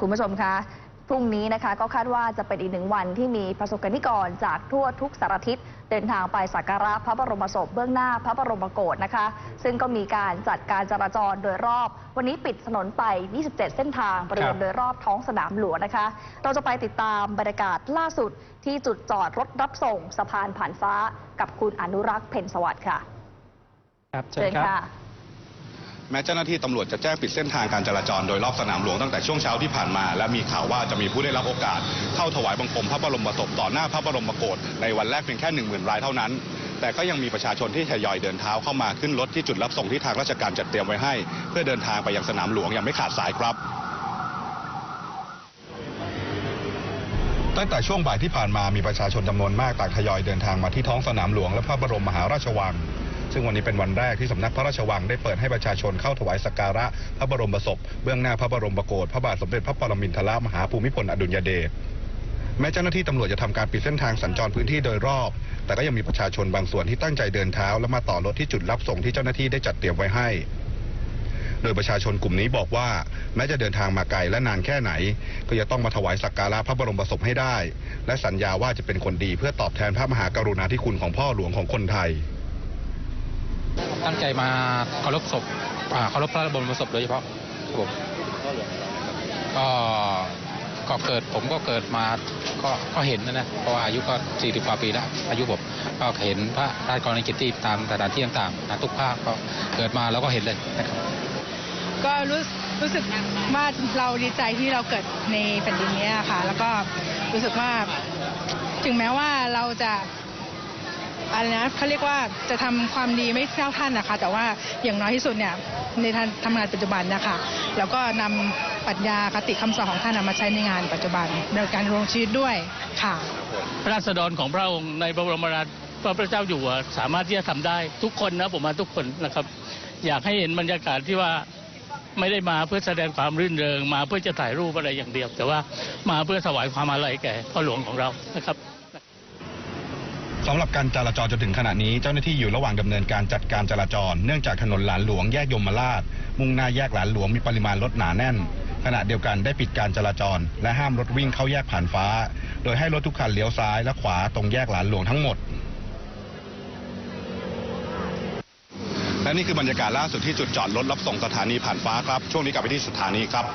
คุณผู้ชมคะพรุ่งนี้นะคะก็คาดว่าจะเป็นอีกหนึ่งวันที่มีประสบกนิกรจากทั่วทุกสารทิศเดินทางไปสักการะพระบรมศพเบื้องหน้าพระบรมโกศนะคะ ซึ่งก็มีการจัดการจราจรโดยรอบ วันนี้ปิดถนนไป 27 เส้นทางบริเวณโดยรอบท้องสนามหลวงนะคะ เราจะไปติดตามบรรยากาศล่าสุดที่จุดจอดรถรับส่งสะพานผ่านฟ้ากับคุณอนุรักษ์เพ็ญสวัสดิ์ค่ะครับเชิเชิญญครับค่ะ แม้เจ้าหน้าที่ตำรวจจะแจ้งปิดเส้นทางการจราจรโดยรอบสนามหลวงตั้งแต่ช่วงเช้าที่ผ่านมา และมีข่าวว่าจะมีผู้ได้รับโอกาส เข้าถวายบังคมพระบรมศพต่อหน้าพระบรมโกศในวันแรกเพียงแค่1 0,000รายเท่านั้น แต่ก็ยังมีประชาชนที่ทยอยเดินเท้าเข้ามาขึ้นรถที่จุดรับส่งที่ทางราชการจัดเตรียมไว้ให้ เพื่อเดินทางไปยังสนามหลวงอย่างไม่ขาดสายครับตั้งแต่ช่วงบ่ายที่ผ่านมามีประชาชนจำนวนมากต่างทยอยเดินทางมาที่ท้องสนามหลวงและพระบรมมหาราชวัง ซึ่งวันนี้เป็นวันแรกที่สำนักพระราชวังได้เปิดให้ประชาชนเข้าถวายสักการะพระบรมศพเบื้องหน้าพระบรมโกศพระบาทสมเด็จพระปรมินทรมหาภูมิพลอดุลยเดชแม้เจ้าหน้าที่ตำรวจจะทำการปิดเส้นทางสัญจรพื้นที่โดยรอบ แต่ก็ยังมีประชาชนบางส่วนที่ตั้งใจเดินเท้า และมาต่อรถที่จุดรับส่งที่เจ้าหน้าที่ได้จัดเตรียมไว้ให้ โดยประชาชนกลุ่มนี้บอกว่า แม้จะเดินทางมาไกลและนานแค่ไหน ก็จะต้องมาถวายสักการะพระบรมศพให้ได้ และสัญญาว่าจะเป็นคนดีเพื่อตอบแทนพระมหากรุณาธิคุณของพ่อหลวงของคนไทย ตั้งใจมาเคารพศพเคารพพระบรมศพโดยเฉพาะครับผมก็ก็เกิดผมก็เกิดมาก็ก็เห็นนะนะเพราะว่าอายุก็40กว่าปีแล้วอายุผมก็เห็นพระราชกรณียกิจที่ตามสถานที่ต่างๆนะทุกภาคก็เกิดมาแล้วก็เห็นเลยนะครับก็รู้รู้สึกว่าเราดีใจที่เราเกิดในแผ่นดินนี้ค่ะ แล้วก็รู้สึกว่า ถึงแม้ว่าเราจะ อะไรนะเขาเรียกว่าจะทำความดีไม่เท่าท่านนะคะ แต่ว่าอย่างน้อยที่สุดเนี่ยในท่างทำงานปัจจุบันนะคะ แล้วก็นำปรัชญาคติคำสอนของท่านนำมาใช้ในงานปัจจุบันในการรงชีวิตด้วยค่ะพระราษฎรของพระองค์ในบรมราชพระเจ้าอยู่หัวสามารถที่จะทำได้ทุกคนนะผมมาทุกคนนะครับ อยากให้เห็นบรรยากาศที่ว่าไม่ได้มาเพื่อแสดงความรื่นเริง มาเพื่อจะถ่ายรูปอะไรอย่างเดียว แต่ว่ามาเพื่อถวายความอาลัยแก่พ่อหลวงของเรานะครับ สำหรับการจราจรจนถึงขณะนี้เจ้าหน้าที่อยู่ระหว่างดำเนินการจัดการจราจร เนื่องจากถนนหลานหลวงแยกยมราช มุ่งหน้าแยกหลานหลวงมีปริมาณรถหนาแน่น ขณะเดียวกันได้ปิดการจราจร และห้ามรถวิ่งเข้าแยกผ่านฟ้า โดยให้รถทุกคันเลี้ยวซ้ายและขวาตรงแยกหลานหลวงทั้งหมด และนี่คือบรรยากาศล่าสุดที่จุดจอดรถรับส่งสถานีผ่านฟ้าครับ ช่วงนี้กลับไปที่สถานีครับ